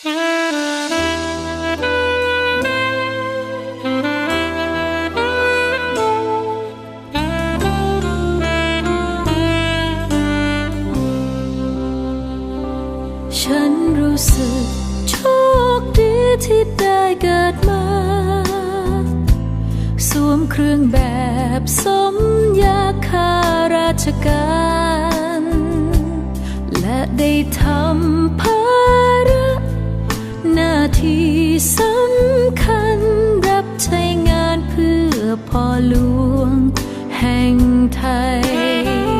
ฉันรู้สึกโชคดีที่ได้เกิดมา สวมเครื่องแบบสมยาข้าราชการ และได้ทำ หน้าที่สำคัญรับใช้งานเพื่อพ่อหลวงแห่งไทย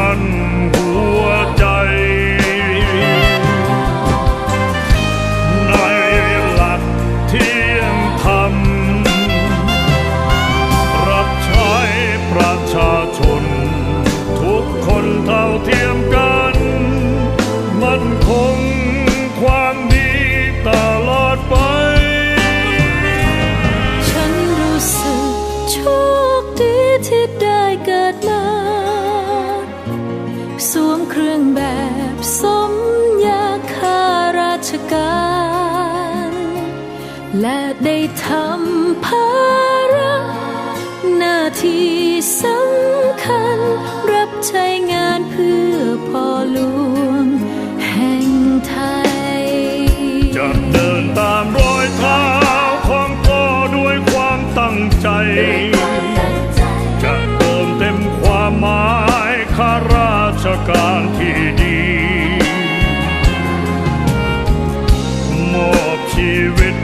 มั การและได้ทำภาระหน้าที่สำคัญ รับใช้งานเพื่อพ่อหลวงแห่งไทย จะเดินตามรอยเท้าของพ่อด้วยความตั้งใจ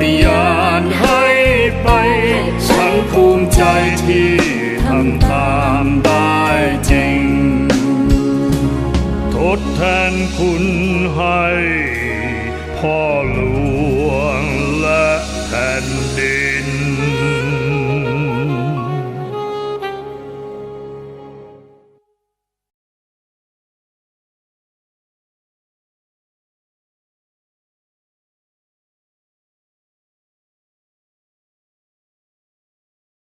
ปฏิญานให้ไป ฉันภูมิใจที่ทำตามได้จริง ทดแทนคุณให้พ่อหลวง